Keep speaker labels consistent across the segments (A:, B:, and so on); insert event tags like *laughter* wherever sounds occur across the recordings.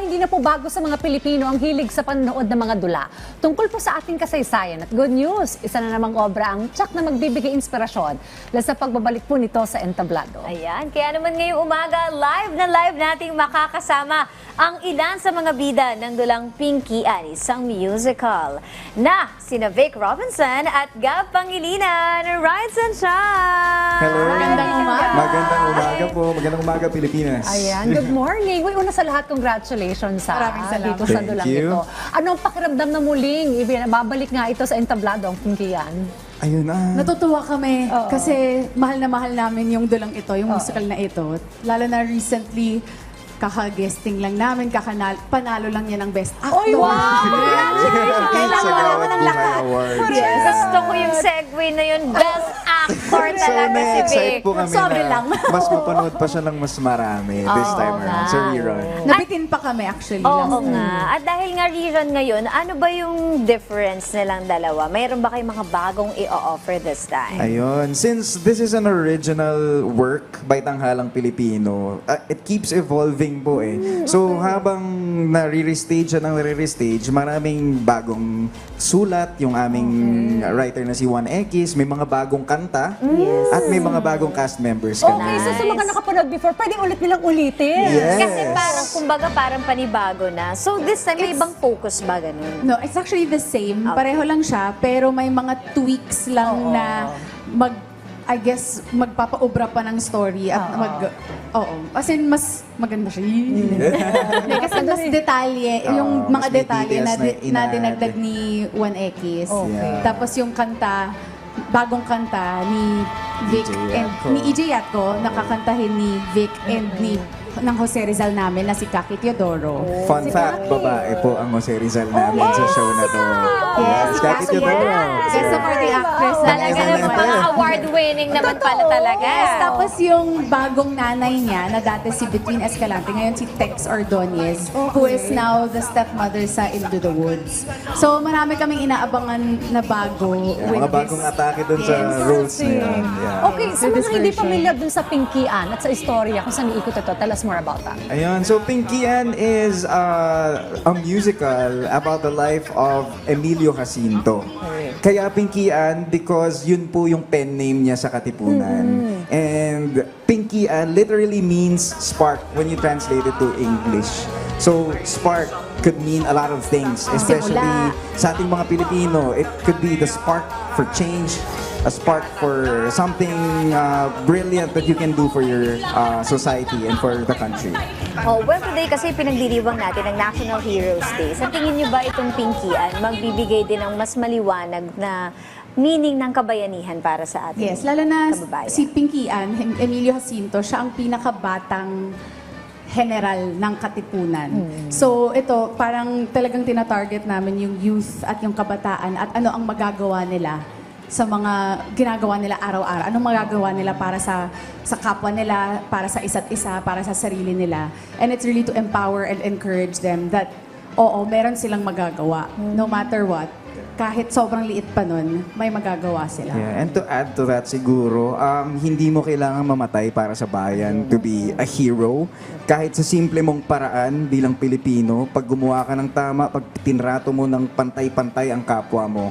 A: hindi na po bago sa mga Pilipino ang hilig sa panonood ng mga dula. Tungkol po sa ating kasaysayan at good news, isa na namang obra ang tsak na magbibigay inspirasyon dahil sa pagbabalik po nito sa entablado.
B: Ayan, kaya naman ngayong umaga, live na live nating makakasama ang ilan sa mga bida ng dulang Pinky at isang musical na sina Vic Robinson at Gab Pangilinan. Rise and shine!
C: Hello.
A: Magandang umaga.
C: Magandang umaga po. Magandang umaga, Pilipinas.
A: Ayan, good *laughs* morning. Uy, una sa lahat, congratulations sa
D: Maraming salamat.
A: dito sa
C: Thank
A: dulang
C: you.
A: ito. Anong pakiramdam na muling ibabalik nga ito sa entablado ang Pinkian?
C: Ayun na.
D: Natutuwa kami
A: Oo.
D: kasi mahal na mahal namin yung dulang ito, yung musical na ito. Lalo na recently, kaka-guesting lang namin, kakanal, panalo lang niya ng best actor.
A: Oy, wow!
D: Congratulations! Kailangan
C: Sa
D: malaman
C: Gawad
D: ng
C: Buhay
D: lahat.
C: Awards.
B: Yes. Gusto ko yung segue na yun. Best actor
C: So,
B: talaga si Vic.
C: na-excite po kami
D: Sorry
C: na
D: lang.
C: mas mapanood pa siya ng mas marami this
B: Oo
C: time
B: nga.
C: around sa rerun.
D: Nabitin pa kami actually.
B: Oo
D: last
B: nga. At dahil nga rerun ngayon, ano ba yung difference nilang dalawa? Mayroon ba kayong mga bagong i-offer this time?
C: Ayun. Since this is an original work by Tanghalang Pilipino, uh, it keeps evolving po eh. So habang nare-restage ng nare-restage, maraming bagong sulat, yung aming writer na si Juan X, may mga bagong kanta, at may mga bagong cast members kami.
A: Okay, so sa mga nakapanood before, pwede ulit nilang ulitin.
C: Yes.
B: Kasi parang, kumbaga, parang panibago na. So this time, may
D: It's-
B: ibang focus ba ganun?
D: No, it's actually the same.
B: Okay.
D: Pareho lang siya, pero may mga tweaks lang na mag I guess magpapaubra pa ng story at mag Oo. As in mas maganda siya. *laughs* Hindi, kasi mas detalye,
C: Oo,
D: yung
C: mas
D: mga
C: may
D: detalye na,
C: details na
D: di- na dinagdag ni 1X.
A: Okay.
D: Tapos yung kanta, bagong kanta ni Vic
C: EJ
D: and ni EJ Yatco, nakakantahin ni Vic and ni ng Jose Rizal namin na si Kaki Teodoro.
C: Fun fact, babae po ang Jose Rizal namin sa show na to.
D: Yes,
C: Yes, Kaki
D: yes.
C: Teodoro.
D: Yes, supporting actress.
B: Talaga
C: Yes,
B: naman,
C: yes,
B: mga
C: yes.
B: award-winning naman pala talaga.
D: Yes, tapos yung bagong nanay niya na dati si Between Escalante, ngayon si Tex Ordonez, who is now the stepmother sa Into the Woods. So marami kaming inaabangan na bago
C: Yeah,
D: with
C: mga bagong
D: this.
C: atake dun sa
D: Yes.
C: roles na. Yeah.
A: Okay, sa mga hindi pamilyar dun sa Pinkian at sa istorya kung saan iikot ito, tell us more about that.
C: Ayun, so Pinky Ann is uh, a musical about the life of Emilio Jacinto. Kaya Pinky Ann because yun po yung pen name niya sa Katipunan. And Pinky Ann literally means spark when you translate it to English. So spark could mean a lot of things, especially
D: Simula.
C: sa ating mga Pilipino. It could be the spark for change, a spark for something uh, brilliant that you can do for your uh, society and for the country.
B: Oh, well, today kasi pinagdiriwang natin ang National Heroes Day. Sa tingin niyo ba itong Pinkian magbibigay din ng mas maliwanag na meaning ng kabayanihan para sa atin?
D: Yes, lalo na
B: kababayan?
D: si Pinky Ann, Hem- Emilio Jacinto, siya ang pinakabatang general ng Katipunan. So ito, parang talagang tinatarget namin yung youth at yung kabataan at ano ang magagawa nila sa mga ginagawa nila araw-araw. Anong magagawa nila para sa sa kapwa nila, para sa isa't isa, para sa sarili nila. And it's really to empower and encourage them that oo, meron silang magagawa. No matter what, kahit sobrang liit pa nun, may magagawa sila.
C: Yeah, and to add to that siguro, um, hindi mo kailangan mamatay para sa bayan to be a hero. Kahit sa simple mong paraan bilang Pilipino, pag gumawa ka ng tama, pag tinrato mo ng pantay-pantay ang kapwa mo,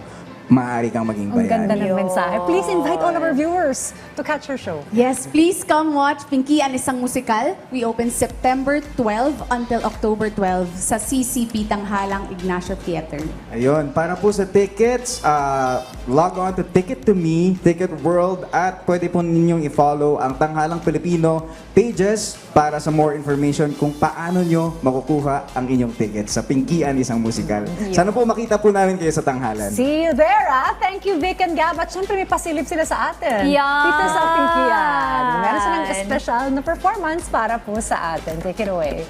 C: maaari kang maging
A: Ang ganda ng mensahe. Please invite all of our viewers to catch your show.
D: Yes, please come watch Pinky An Isang Musikal. We open September 12 until October 12 sa CCP Tanghalang Ignacio Theater.
C: Ayun, para po sa tickets, uh, log on to Ticket to Me, Ticket World, at pwede po ninyong i-follow ang Tanghalang Pilipino pages para sa more information kung paano nyo makukuha ang inyong tickets sa Pinkian Isang Musikal. Sana po makita po namin kayo sa Tanghalan.
A: See you there, ah. Thank you, Vic and Gab. At syempre, may pasilip sila sa atin.
B: Yan!
A: Dito sa Pinkian. Meron silang special na performance para po sa atin. Take it away.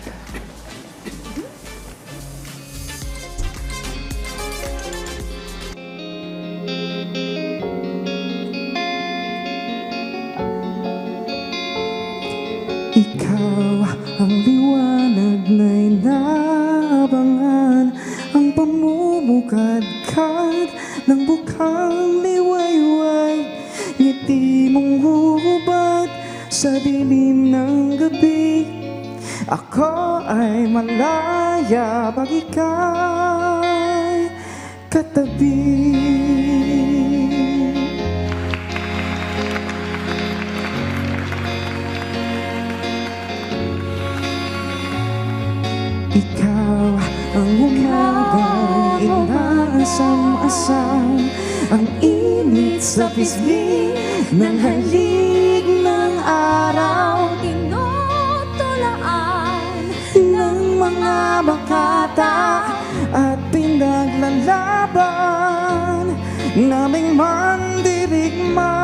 C: Ikaw ang liwanag na inaabangan Ang pamumukadkad ng bukang liwayway Ngiti mong hubad sa dilim ng gabi. Ako ay malaya pag ika'y katabi. Ikaw inaasam-asam Ang init sa pisngi ng halik ng araw
B: Tinutulaan
C: ng mga bakata at pinaglalaban naming mandirigma.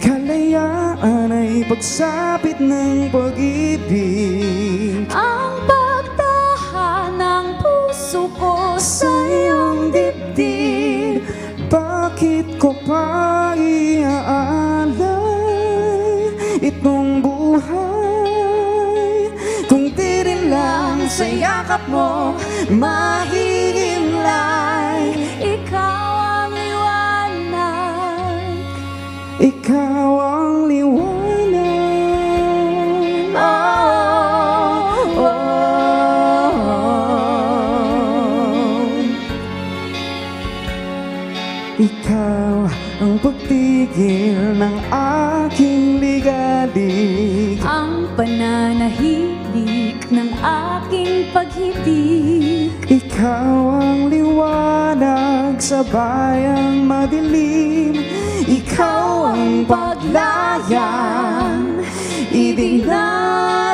C: Kalayaan ay pagsapit ng pag-ibig.
B: Ang
C: Bakit ko pa iaalay itong buhay. Kung di rin lang sa yakap mo mahihimlay
B: Ikaw ang liwanag
C: Ikaw Ikaw ang pagtigil ng aking ligalig.
B: Ang pananahimik ng aking pag-ibig
C: Ikaw ang liwanag sa bayang madilim. Ikaw ang paglayang idinadala